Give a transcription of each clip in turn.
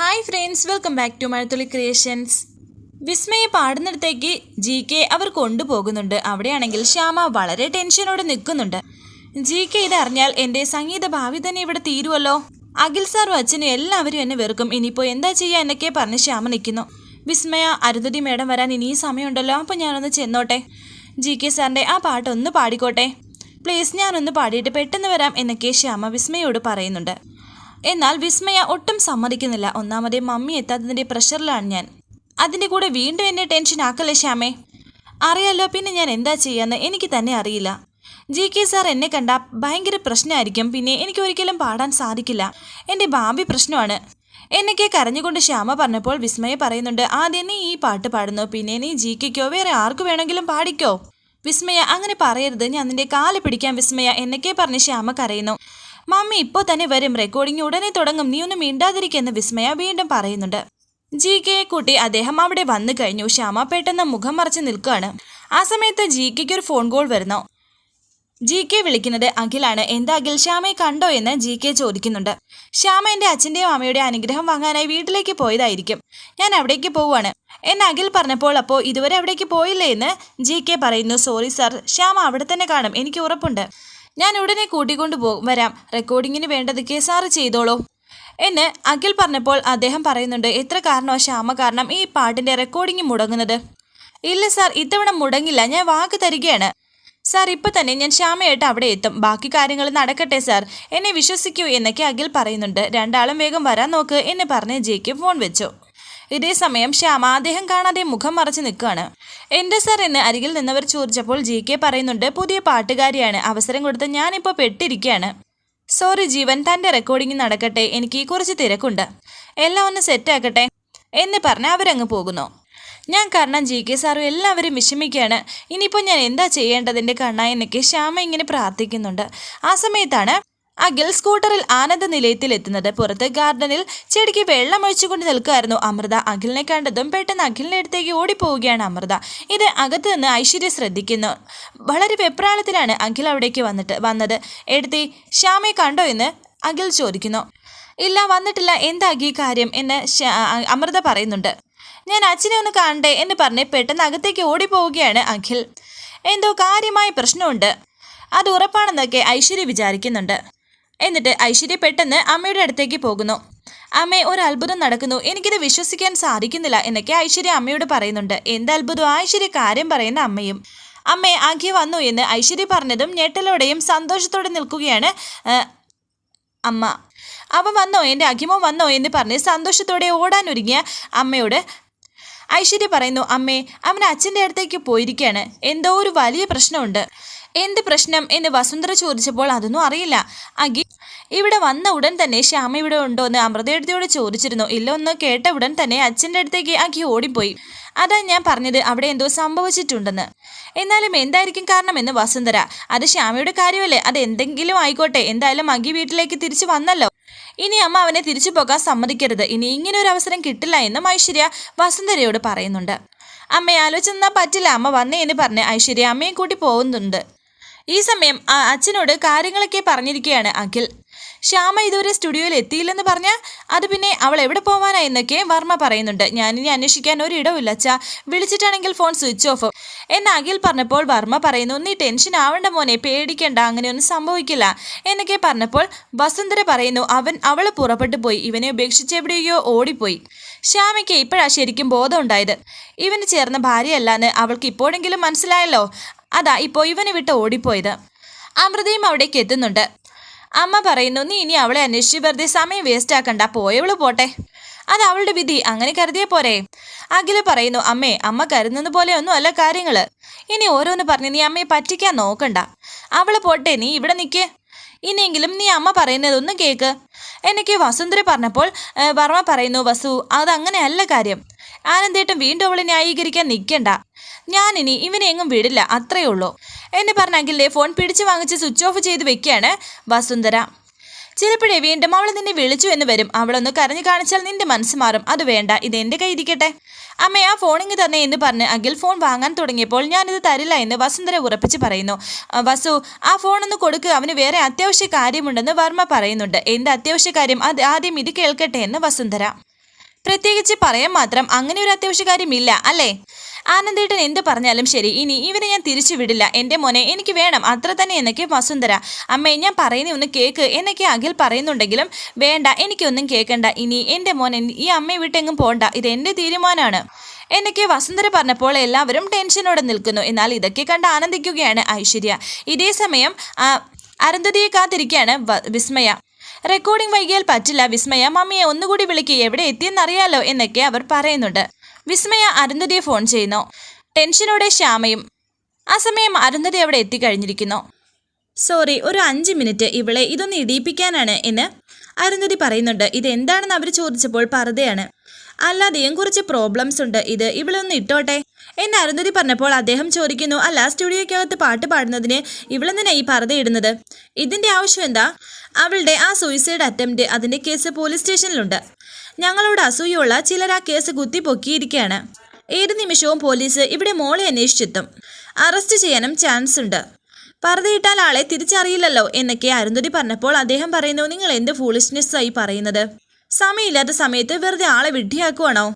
Hi friends welcome back to Mazhathulli creations വിസ്മയെ പാടുന്നിടത്തേക്ക് G K അവർ കൊണ്ടുപോകുന്നുണ്ട്. അവിടെയാണെങ്കിൽ ശ്യാമ വളരെ ടെൻഷനോടെ നിൽക്കുന്നുണ്ട്. ജി കെ ഇതറിഞ്ഞാൽ എന്റെ സംഗീത ഭാവി തന്നെ ഇവിടെ തീരുമല്ലോ അഖിൽ സാറും അച്ഛനും എല്ലാവരും എന്നെ വെറുക്കും. ഇനിയിപ്പോൾ എന്താ ചെയ്യുക എന്നൊക്കെ പറഞ്ഞ് ശ്യാമ നിൽക്കുന്നു. വിസ്മയ അരുതുതി മേഡം വരാൻ ഇനിയും സമയമുണ്ടല്ലോ. അപ്പോൾ ഞാനൊന്ന് ചെന്നോട്ടെ. ജി കെ സാറിന്റെ ആ പാട്ട് ഒന്ന് പാടിക്കോട്ടെ. പ്ലീസ് ഞാനൊന്ന് പാടിയിട്ട് പെട്ടെന്ന് വരാം എന്നൊക്കെ ശ്യാമ വിസ്മയോട് പറയുന്നുണ്ട്. എന്നാൽ വിസ്മയ ഒട്ടും സമ്മതിക്കുന്നില്ല. ഒന്നാമതേ മമ്മി എത്താത്തതിന്റെ പ്രഷറിലാണ് ഞാൻ. അതിന്റെ കൂടെ വീണ്ടും എന്നെ ടെൻഷൻ ആക്കല്ലേ ശ്യാമേ? അറിയാലോ പിന്നെ ഞാൻ എന്താ ചെയ്യാന്ന് എനിക്ക് തന്നെ അറിയില്ല. ജി കെ സാർ എന്നെ കണ്ട ഭയങ്കര പ്രശ്നമായിരിക്കും പിന്നെ എനിക്ക് ഒരിക്കലും പാടാൻ സാധിക്കില്ല. എന്റെ ഭാവി പ്രശ്നമാണ്. എന്നൊക്കെ കരഞ്ഞുകൊണ്ട് ശ്യാമ പറഞ്ഞപ്പോൾ വിസ്മയ പറയുന്നുണ്ട് ആദ്യം നീ ഈ പാട്ട് പാടുന്നു. പിന്നെ നീ ജി കെക്കോ വേറെ ആർക്ക് വേണമെങ്കിലും പാടിക്കോ? വിസ്മയ അങ്ങനെ പറയരുത്. ഞാൻ നിന്റെ കാൽ പിടിക്കാൻ വിസ്മയ എന്നൊക്കെ പറഞ്ഞ് ശ്യാമ കരയുന്നു. മമ്മി ഇപ്പോൾ തന്നെ വരും. റെക്കോർഡിംഗ് ഉടനെ തുടങ്ങും. നീ ഒന്നും മിണ്ടാതിരിക്കുന്ന വിസ്മയ വീണ്ടും പറയുന്നുണ്ട്. ജി കെയെ കൂട്ടി അദ്ദേഹം അവിടെ വന്നു കഴിഞ്ഞു. ശ്യാമ പെട്ടെന്ന് മുഖം മറച്ച് നിൽക്കുകയാണ്. ആ സമയത്ത് ജി കെക്ക് ഒരു ഫോൺ കോൾ വരുന്നു. ജി കെ വിളിക്കുന്നത് അഖിലാണ്. എന്താ അഖിൽ ശ്യാമയെ കണ്ടോ എന്ന് ജി കെ ചോദിക്കുന്നുണ്ട്. ശ്യാമ എന്റെ അച്ഛന്റെയും അമ്മയുടെ അനുഗ്രഹം വാങ്ങാനായി വീട്ടിലേക്ക് പോയതായിരിക്കും. ഞാൻ അവിടേക്ക് പോവുകയാണ്. എന്ന് അഖിൽ പറഞ്ഞപ്പോൾ അപ്പോൾ ഇതുവരെ അവിടേക്ക് പോയില്ലേ എന്ന് ജി കെ പറയുന്നു. സോറി സാർ ശ്യാമ അവിടെ തന്നെ കാണും. എനിക്ക് ഉറപ്പുണ്ട്. ഞാൻ ഉടനെ കൂട്ടിക്കൊണ്ടു പോകും വരാം. റെക്കോർഡിങ്ങിന് വേണ്ടതൊക്കെ സാറ് ചെയ്തോളൂ. എന്ന് അഖിൽ പറഞ്ഞപ്പോൾ അദ്ദേഹം പറയുന്നുണ്ട് എത്ര കാരണമോ ശ്യാമ കാരണം ഈ പാട്ടിന്റെ റെക്കോർഡിംഗ് മുടങ്ങുന്നത്? ഇല്ല സാർ ഇത്തവണ മുടങ്ങില്ല. ഞാൻ വാക്ക് തരികയാണ്. സാർ ഇപ്പൊ തന്നെ ഞാൻ ശ്യാമയായിട്ട് അവിടെ എത്തും. ബാക്കി കാര്യങ്ങൾ നടക്കട്ടെ സാർ. എന്നെ വിശ്വസിക്കൂ എന്നൊക്കെ അഖിൽ പറയുന്നുണ്ട്. രണ്ടാളും വേഗം വരാൻ നോക്ക് എന്ന് പറഞ്ഞ് ജെ ഫോൺ വെച്ചു. ഇതേ സമയം ശ്യാമ അദ്ദേഹം കാണാതെ മുഖം മറച്ച് നിൽക്കുകയാണ്. എന്റെ സർ എന്ന് അരികിൽ നിന്നവർ ചോദിച്ചപ്പോൾ ജി കെ പറയുന്നുണ്ട് പുതിയ പാട്ടുകാരിയാണ്. അവസരം കൊടുത്ത് ഞാനിപ്പോൾ പെട്ടിരിക്കുകയാണ് സോറി ജീവൻ തന്റെ റെക്കോർഡിംഗ് നടക്കട്ടെ. എനിക്ക് കുറച്ച് തിരക്കുണ്ട്. എല്ലാം ഒന്ന് സെറ്റാക്കട്ടെ എന്ന് പറഞ്ഞ് അവരങ്ങ് പോകുന്നു. ഞാൻ കാരണം ജി കെ സാറും എല്ലാവരും വിഷമിക്കുകയാണ്. ഇനിയിപ്പോൾ ഞാൻ എന്താ ചെയ്യേണ്ടതിന്റെ കണ്ണ എന്നൊക്കെ ശ്യാമ ഇങ്ങനെ പ്രാർത്ഥിക്കുന്നുണ്ട്. ആ സമയത്താണ് അഖിൽ സ്കൂട്ടറിൽ ആനന്ദ നിലയത്തിൽ എത്തുന്നത് പുറത്ത് ഗാർഡനിൽ ചെടിക്ക് വെള്ളം ഒഴിച്ചുകൊണ്ട് നിൽക്കുകയായിരുന്നു അമൃത. അഖിലിനെ കണ്ടതും പെട്ടെന്ന് അഖിലിന്റെ അടുത്തേക്ക് ഓടിപ്പോവുകയാണ് അമൃത. ഇത് അകത്ത് നിന്ന് ഐശ്വര്യ ശ്രദ്ധിക്കുന്നു. വളരെ വെപ്രാളത്തിലാണ് അഖിൽ അവിടേക്ക് വന്നിട്ട് വന്നത്. എടുത്തി ശ്യാമയെ കണ്ടോ എന്ന്? അഖിൽ ചോദിക്കുന്നു. ഇല്ല വന്നിട്ടില്ല. എന്താകി കാര്യം? എന്ന് അമൃത പറയുന്നുണ്ട്. ഞാൻ അച്ഛനെ ഒന്ന് കാണണ്ടേ? എന്ന് പറഞ്ഞ് പെട്ടെന്ന് അകത്തേക്ക് ഓടിപ്പോവുകയാണ് അഖിൽ. എന്തോ കാര്യമായ പ്രശ്നമുണ്ട്. അത് ഉറപ്പാണെന്നൊക്കെ ഐശ്വര്യ വിചാരിക്കുന്നുണ്ട്. എന്നിട്ട് ഐശ്വര്യ പെട്ടെന്ന് അമ്മയുടെ അടുത്തേക്ക് പോകുന്നു. അമ്മേ ഒരു അത്ഭുതം നടക്കുന്നു. എനിക്കിത് വിശ്വസിക്കാൻ സാധിക്കുന്നില്ല എന്നൊക്കെ ഐശ്വര്യ അമ്മയോട് പറയുന്നുണ്ട്. എന്ത് അത്ഭുതം? ഐശ്വര്യ കാര്യം പറയുന്ന അമ്മയും. അമ്മേ അഖി വന്നു എന്ന് ഐശ്വര്യ പറഞ്ഞതും ഞെട്ടലോടെയും സന്തോഷത്തോടെ നിൽക്കുകയാണ് അമ്മ. അവ വന്നോ? എന്റെ അഖിമോ വന്നോ? എന്ന് പറഞ്ഞ് സന്തോഷത്തോടെ ഓടാനൊരുങ്ങിയ അമ്മയോട് ഐശ്വര്യ പറയുന്നു അമ്മേ അവൻ അച്ഛന്റെ അടുത്തേക്ക് പോയിരിക്കുകയാണ്. എന്തോ ഒരു വലിയ പ്രശ്നമുണ്ട്. എന്ത് പ്രശ്നം എന്ന് വസുന്ധര ചോദിച്ചപ്പോൾ അതൊന്നും അറിയില്ല. അഖിൽ ഇവിടെ വന്ന ഉടൻ തന്നെ ശ്യാമ ഇവിടെ ഉണ്ടോ എന്ന് അമൃതയെടുത്തിയോട് ചോദിച്ചിരുന്നു. ഇല്ല ഒന്ന് കേട്ട ഉടൻ തന്നെ അച്ഛന്റെ അടുത്തേക്ക് അഖി ഓടിപ്പോയി. അതാ ഞാൻ പറഞ്ഞത് അവിടെ എന്തോ സംഭവിച്ചിട്ടുണ്ടെന്ന്. എന്നാലും എന്തായിരിക്കും കാരണമെന്ന് വസുന്ധര അത് ശ്യാമയുടെ കാര്യമല്ലേ? അത് എന്തെങ്കിലും ആയിക്കോട്ടെ എന്തായാലും അഖി വീട്ടിലേക്ക് തിരിച്ചു വന്നല്ലോ. ഇനി അമ്മ അവനെ തിരിച്ചു പോകാൻ സമ്മതിക്കരുത്. ഇനി ഇങ്ങനെ ഒരു അവസരം കിട്ടില്ല എന്നും ഐശ്വര്യ വസുന്ധരയോട് പറയുന്നുണ്ട്. അമ്മയെ ആലോചിച്ചാൽ പറ്റില്ല. അമ്മ വന്നേ എന്ന് പറഞ്ഞ് ഐശ്വര്യ അമ്മയെ കൂട്ടി പോകുന്നുണ്ട്. ഈ സമയം അച്ഛനോട് കാര്യങ്ങളൊക്കെ പറഞ്ഞിരിക്കുകയാണ് അഖിൽ. ശ്യാമ ഇതുവരെ സ്റ്റുഡിയോയിൽ എത്തിയില്ലെന്ന് പറഞ്ഞാൽ അത് പിന്നെ അവൾ എവിടെ പോവാനായി എന്നൊക്കെ വർമ്മ പറയുന്നുണ്ട്. ഞാനിനി അന്വേഷിക്കാൻ ഒരിടവില്ല അച്ഛാ. വിളിച്ചിട്ടാണെങ്കിൽ ഫോൺ സ്വിച്ച് ഓഫ്. എന്ന് അഖിൽ പറഞ്ഞപ്പോൾ വർമ്മ പറയുന്നു നീ ടെൻഷൻ ആവണ്ട മോനെ പേടിക്കണ്ട അങ്ങനെയൊന്നും സംഭവിക്കില്ല. എന്നൊക്കെ പറഞ്ഞപ്പോൾ വസുന്ധര പറയുന്നു അവൻ അവൾ പുറപ്പെട്ടു പോയി. ഇവനെ ഉപേക്ഷിച്ച് എവിടെയോ ഓടിപ്പോയി. ശ്യാമയ്ക്ക് ഇപ്പോഴാണ് ശരിക്കും ബോധം ഉണ്ടായത്. ഇവന് ചേർന്ന ഭാര്യയല്ലാന്ന് അവൾക്ക് ഇപ്പോഴെങ്കിലും മനസ്സിലായല്ലോ. അതാ ഇപ്പോൾ ഇവനെ വിട്ട് ഓടിപ്പോയത്. അമൃതയും അവിടേക്ക് എത്തുന്നുണ്ട്. അമ്മ പറയുന്നു നീ ഇനി അവളെ അന്വേഷിച്ച് വെറുതെ സമയം വേസ്റ്റ് ആക്കണ്ട പോയവൾ പോട്ടെ. അത് അവളുടെ വിധി അങ്ങനെ കരുതിയ പോരെ. അഖില പറയുന്നു അമ്മേ അമ്മ കരുതുന്നത് പോലെ ഒന്നും അല്ല കാര്യങ്ങൾ. ഇനി ഓരോന്ന് പറഞ്ഞ് നീ അമ്മയെ പറ്റിക്കാൻ നോക്കണ്ട. അവൾ പോട്ടെ നീ ഇവിടെ നിൽക്ക് ഇനിയെങ്കിലും നീ അമ്മ പറയുന്നത് പറയുന്നതൊന്നും കേക്ക്. എനിക്ക് വസുന്ധര പറഞ്ഞപ്പോൾ വർമ്മ പറയുന്നു വസു അതങ്ങനെയല്ല കാര്യം. ആനന്ദേട്ടൻ വീണ്ടും അവളെ ന്യായീകരിക്കാൻ നിൽക്കണ്ട. ഞാനിനി ഇവനെ എങ്ങും വിടില്ല അത്രയേ ഉള്ളൂ. എന്നെ പറഞ്ഞ ഫോൺ പിടിച്ചു വാങ്ങിച്ച് സ്വിച്ച് ഓഫ് ചെയ്ത് വെക്കുകയാണ് വസുന്ധര. ചിലപ്പോഴേ വീണ്ടും അവൾ നിന്നെ വിളിച്ചു എന്ന് വരും. അവളൊന്ന് കരഞ്ഞു കാണിച്ചാൽ നിന്റെ മനസ്സ് മാറും. അത് വേണ്ട ഇത് എന്റെ കൈ ഇരിക്കട്ടെ. അമ്മ ആ ഫോണിങ് തന്നെ എന്ന് പറഞ്ഞ് അഖിൽ ഫോൺ വാങ്ങാൻ തുടങ്ങിയപ്പോൾ ഞാനിത് തരില്ല എന്ന് വസുന്ധര ഉറപ്പിച്ച് പറയുന്നു. വസു ആ ഫോണൊന്ന് കൊടുക്കുക അവന് വേറെ അത്യാവശ്യ കാര്യമുണ്ടെന്ന് വർമ്മ പറയുന്നുണ്ട്. എന്ത് അത്യാവശ്യ കാര്യം? അത് ആദ്യം ഇത് കേൾക്കട്ടെ എന്ന് വസുന്ധര. പ്രത്യേകിച്ച് പറയാൻ മാത്രം അങ്ങനെ ഒരു അത്യാവശ്യ കാര്യമില്ല അല്ലേ? ആനന്ദേട്ടൻ എന്ത് പറഞ്ഞാലും ശരി. ഇനി ഇവനെ ഞാൻ തിരിച്ചു വിടില്ല. എന്റെ മോനെ എനിക്ക് വേണം. അത്ര തന്നെ എന്നൊക്കെ വസുന്ധര. അമ്മേ ഞാൻ പറയുന്ന ഒന്ന് കേക്ക് എന്നൊക്കെ അഖിൽ പറയുന്നുണ്ടെങ്കിലും വേണ്ട എനിക്കൊന്നും കേൾക്കണ്ട ഇനി എന്റെ മോനെ ഈ അമ്മയെ വിട്ടെങ്ങും പോണ്ട. ഇത് എന്റെ തീരുമാനമാണ് എന്നൊക്കെ വസുന്ധര പറഞ്ഞപ്പോൾ എല്ലാവരും ടെൻഷനോടെ നിൽക്കുന്നു. എന്നാൽ ഇതൊക്കെ കണ്ട് ആനന്ദിക്കുകയാണ് ഐശ്വര്യ. ഇതേ സമയം അരന്ധതിയെ കാത്തിരിക്കുകയാണ് വിസ്മയ. റെക്കോർഡിംഗ് വൈകിയാൽ പറ്റില്ല. വിസ്മയ മമ്മിയെ ഒന്നുകൂടി വിളിക്കുക എവിടെ എത്തിയെന്നറിയാലോ എന്നൊക്കെ അവർ പറയുന്നുണ്ട്. വിസ്മയ അരുന്ധതിയെ ഫോൺ ചെയ്യുന്നു. ടെൻഷനോടെ ശ്യാമയും ആ സമയം അരുന്ധതി അവിടെ എത്തിക്കഴിഞ്ഞിരിക്കുന്നു. സോറി ഒരു അഞ്ച് മിനിറ്റ് ഇവളെ ഇതൊന്ന് ഇടിയിപ്പിക്കാനാണ് എന്ന് അരുന്ധതി പറയുന്നുണ്ട്. ഇത് എന്താണെന്ന് അവർ ചോദിച്ചപ്പോൾ പറതയാണ് അല്ലാതെയും കുറച്ച് പ്രോബ്ലംസ് ഉണ്ട്. ഇത് ഇവളൊന്ന് ഇട്ടോട്ടെ. എന്ന് അരുന്ധതി പറഞ്ഞപ്പോൾ അദ്ദേഹം ചോദിക്കുന്നു അല്ല സ്റ്റുഡിയോയ്ക്കകത്ത് പാട്ട് പാടുന്നതിന് ഇവളെന്തിനാ ഈ ഇടുന്നത്? ഇതിന്റെ ആവശ്യം എന്താ? അവളുടെ ആ സൂയിസൈഡ് അറ്റംപ്റ്റ് അതിന്റെ കേസ് പോലീസ് സ്റ്റേഷനിലുണ്ട് ഞങ്ങളോട് അസൂയുള്ള ചിലർ ആ കേസ് കുത്തിപ്പൊക്കിയിരിക്കുകയാണ് ഏത് നിമിഷവും പോലീസ് ഇവിടെ മോളെ അന്വേഷിച്ചെത്തും. അറസ്റ്റ് ചെയ്യാനും ചാൻസ് ഉണ്ട്. പറതയിട്ടാൽ ആളെ തിരിച്ചറിയില്ലല്ലോ എന്നൊക്കെ അരുന്ധതി പറഞ്ഞപ്പോൾ അദ്ദേഹം പറയുന്നു നിങ്ങൾ എന്ത് ഫൂളിഷ്നെസ് ആയി പറയുന്നത്? സമയമില്ലാത്ത സമയത്ത് വെറുതെ ആളെ വിഡ്ഢിയാക്കുവാണോ?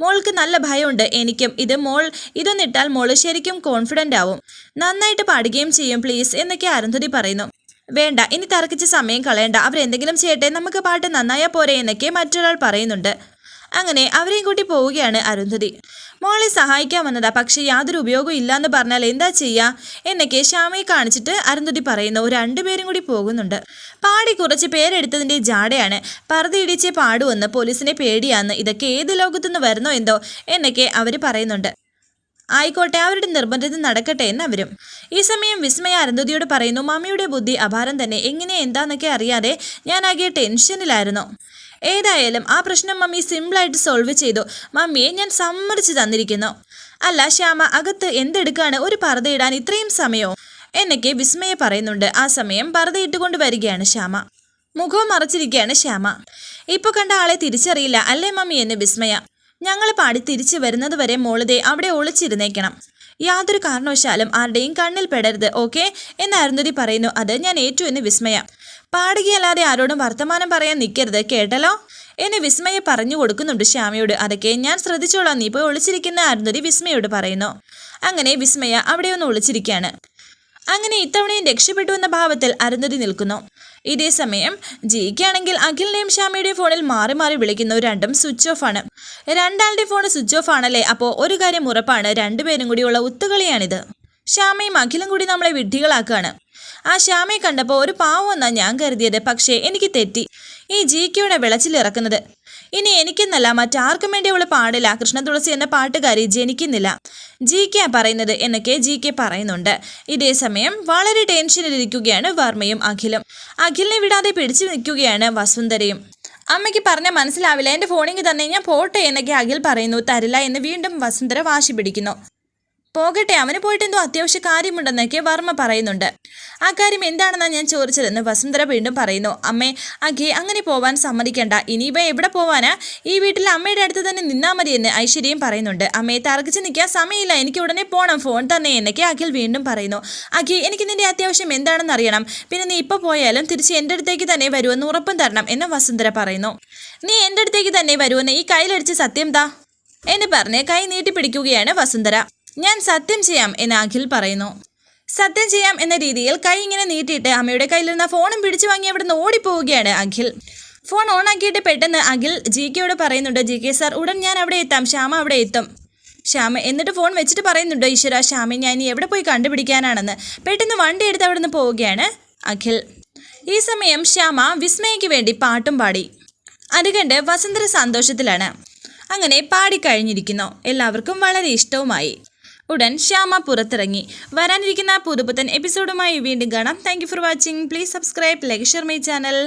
മോൾക്ക് നല്ല ഭയമുണ്ട്. എനിക്കും ഇത് മോൾ ഇതൊന്നിട്ടാൽ മോൾ ശരിക്കും കോൺഫിഡന്റ് ആവും. നന്നായിട്ട് പാടുകയും ചെയ്യും പ്ലീസ് എന്നൊക്കെ അരുന്ധതി പറയുന്നു. വേണ്ട ഇനി തർക്കിച്ച് സമയം കളയണ്ട. അവരെന്തെങ്കിലും ചെയ്യട്ടെ നമുക്ക് പാട്ട് നന്നായാൽ പോരെ എന്നൊക്കെ മറ്റൊരാൾ പറയുന്നുണ്ട്. അങ്ങനെ അവരെയും കൂട്ടി പോവുകയാണ് അരുന്ധതി. മോളെ സഹായിക്കാൻ വന്നതാ പക്ഷെ യാതൊരു ഉപയോഗവും ഇല്ലാന്ന് പറഞ്ഞാൽ എന്താ ചെയ്യാ? എന്നൊക്കെ ശ്യാമയെ കാണിച്ചിട്ട് അരുന്ധതി പറയുന്നു രണ്ടുപേരും കൂടി പോകുന്നുണ്ട്. പാടി കുറച്ച് പേരെടുത്തതിന്റെ ജാടയാണ്. പറതിയിടിച്ച് പാടുവെന്ന് പോലീസിനെ പേടിയാന്ന് ഇതൊക്കെ ഏത് ലോകത്തുനിന്ന് വരുന്നോ എന്തോ എന്നൊക്കെ അവർ പറയുന്നുണ്ട്. ആയിക്കോട്ടെ അവരുടെ നിർബന്ധത്തിൽ നടക്കട്ടെ എന്ന് അവരും. ഈ സമയം വിസ്മയ അരുന്ധതിയോട് പറയുന്നു മമ്മിയുടെ ബുദ്ധി അപാരം തന്നെ. എങ്ങനെ എന്താന്നൊക്കെ അറിയാതെ ഞാനാകെ ടെൻഷനിലായിരുന്നു. ഏതായാലും ആ പ്രശ്നം മമ്മി സിമ്പിളായിട്ട് സോൾവ് ചെയ്തു. മമ്മിയെ ഞാൻ സമ്മതിച്ചു തന്നിരിക്കുന്നു. അല്ല ശ്യാമ അകത്ത് എന്തെടുക്കാണ് ഒരു പർദ്ദയിടാൻ ഇത്രയും സമയവും? എന്നൊക്കെ വിസ്മയ പറയുന്നുണ്ട്. ആ സമയം പർദ്ദയിട്ടുകൊണ്ട് വരികയാണ് ശ്യാമ. മുഖം മറച്ചിരിക്കുകയാണ് ശ്യാമ. ഇപ്പൊ കണ്ട ആളെ തിരിച്ചറിയില്ല അല്ലേ മമ്മി എന്ന് വിസ്മയ. ഞങ്ങൾ പാടി തിരിച്ചു വരുന്നത് വരെ മോളുതെ അവിടെ ഒളിച്ചിരുന്നേക്കണം. യാതൊരു കാരണവശാലും ആരുടെയും കണ്ണിൽ പെടരുത് ഓക്കെ? എന്ന് അരുന്ധതി പറയുന്നു. അത് ഞാൻ ഏറ്റു എന്ന് വിസ്മയ. പാടുകയല്ലാതെ ആരോടും വർത്തമാനം പറയാൻ നിൽക്കരുത് കേട്ടല്ലോ? എന്ന് വിസ്മയ പറഞ്ഞു കൊടുക്കുന്നുണ്ട് ശ്യാമയോട്. അതൊക്കെ ഞാൻ ശ്രദ്ധിച്ചോളാം. നീ പോയി ഒളിച്ചിരിക്കുന്ന അരുന്ധതി വിസ്മയോട് പറയുന്നു. അങ്ങനെ വിസ്മയ അവിടെ ഒന്ന് ഒളിച്ചിരിക്കുകയാണ്. അങ്ങനെ ഇത്തവണയും രക്ഷപ്പെട്ടു എന്ന ഭാവത്തിൽ അരുന്ധതി നിൽക്കുന്നു. ഇതേ സമയം ജിക്കാണെങ്കിൽ അഖിലിനെയും ശ്യാമയുടെയും ഫോണിൽ മാറി മാറി വിളിക്കുന്നു രണ്ടും സ്വിച്ച് ഓഫ് ആണ്. രണ്ടാളുടെ ഫോൺ സ്വിച്ച് ഓഫ് ആണല്ലേ? അപ്പോൾ ഒരു കാര്യം ഉറപ്പാണ് രണ്ടുപേരും കൂടിയുള്ള ഒത്തുകളിയാണിത്. ശ്യാമയും അഖിലും കൂടി നമ്മളെ വിഡ്ഢികളാക്കുകയാണ് ആ ശ്യാമയെ കണ്ടപ്പോൾ ഒരു പാവം എന്നാണ് ഞാൻ കരുതിയത് പക്ഷേ എനിക്ക് തെറ്റി. ഈ ജിക്കയുടെ വിളച്ചിലിറക്കുന്നത്. ഇനി എനിക്കെന്നല്ല മറ്റാർക്കും വേണ്ടി അവൾ പാടില്ല. കൃഷ്ണ തുളസി എന്ന പാട്ടുകാരി ജനിക്കുന്നില്ല. ജി കെ പറയുന്നത് എന്നൊക്കെ ജി കെ പറയുന്നുണ്ട്. ഇതേ സമയം വളരെ ടെൻഷനിലിരിക്കുകയാണ് വർമ്മയും അഖിലും. അഖിലിനെ വിടാതെ പിടിച്ചു നിൽക്കുകയാണ് വസുന്ധരയും. അമ്മയ്ക്ക് പറഞ്ഞാൽ മനസ്സിലാവില്ല എന്റെ ഫോണിൽ തന്നെ ഞാൻ പോട്ടെ എന്നൊക്കെ അഖിൽ പറയുന്നു. തരില്ല എന്ന് വീണ്ടും വസുന്ധര വാശി പിടിക്കുന്നു. പോകട്ടെ അവന് പോയിട്ട് എന്തോ അത്യാവശ്യ കാര്യമുണ്ടെന്നൊക്കെ വർമ്മ പറയുന്നുണ്ട്. ആ കാര്യം എന്താണെന്നാണ് ഞാൻ ചോദിച്ചതെന്ന് വസുന്ധര വീണ്ടും പറയുന്നു. അമ്മേ അഖി അങ്ങനെ പോവാൻ സമ്മതിക്കേണ്ട. ഇനിയിപ്പോൾ എവിടെ പോവാനാ? ഈ വീട്ടിൽ അമ്മയുടെ അടുത്ത് തന്നെ നിന്നാൽ മതിയെന്ന് ഐശ്വര്യയും പറയുന്നുണ്ട്. അമ്മയെ തർക്കിച്ച് നിൽക്കാൻ സമയമില്ല. എനിക്ക് ഉടനെ പോകണം ഫോൺ തന്നെ എന്നൊക്കെ അഖിൽ വീണ്ടും പറയുന്നു. അഖി എനിക്ക് നിന്റെ അത്യാവശ്യം എന്താണെന്ന് അറിയണം. പിന്നെ നീ ഇപ്പോൾ പോയാലും തിരിച്ച് എന്റെ അടുത്തേക്ക് തന്നെ വരുമെന്ന് ഉറപ്പും തരണം എന്ന് വസുന്ധര പറയുന്നു. നീ എന്റെ അടുത്തേക്ക് തന്നെ വരുമെന്ന് ഈ കയ്യിലടിച്ച് സത്യം താ എന്ന് പറഞ്ഞ് കൈ നീട്ടി പിടിക്കുകയാണ് വസുന്ധര. ഞാൻ സത്യം ചെയ്യാം എന്ന് അഖിൽ പറയുന്നു. സത്യം ചെയ്യാം എന്ന രീതിയിൽ കൈ ഇങ്ങനെ നീട്ടിയിട്ട് അമ്മയുടെ കയ്യിലിരുന്ന ഫോണും പിടിച്ചു വാങ്ങി അവിടുന്ന് ഓടിപ്പോവുകയാണ് അഖിൽ. ഫോൺ ഓണാക്കിയിട്ട് പെട്ടെന്ന് അഖിൽ ജി കെയോട് പറയുന്നുണ്ട് ജി കെ സാർ ഉടൻ ഞാൻ അവിടെ എത്താം. ശ്യാമ അവിടെ എത്തും. ശ്യാമ എന്നിട്ട് ഫോൺ വെച്ചിട്ട് പറയുന്നുണ്ട് ഈശ്വര ശ്യാമ ഞാൻ ഇനി എവിടെ പോയി കണ്ടുപിടിക്കാനാണെന്ന്. പെട്ടെന്ന് വണ്ടി എടുത്ത് അവിടെ നിന്ന് പോവുകയാണ് അഖിൽ. ഈ സമയം ശ്യാമ വിസ്മയയ്ക്ക് വേണ്ടി പാട്ടും പാടി. അത് കണ്ട് വസന്തര സന്തോഷത്തിലാണ്. അങ്ങനെ പാടിക്കഴിഞ്ഞിരിക്കുന്നു എല്ലാവർക്കും വളരെ ഇഷ്ടവുമായി. ഉടൻ ശ്യാമ പുറത്തിറങ്ങി. വരാനിരിക്കുന്ന പുതുപുത്തൻ എപ്പിസോഡുമായി വീണ്ടും കാണാം. Thank for watching please subscribe like share my channel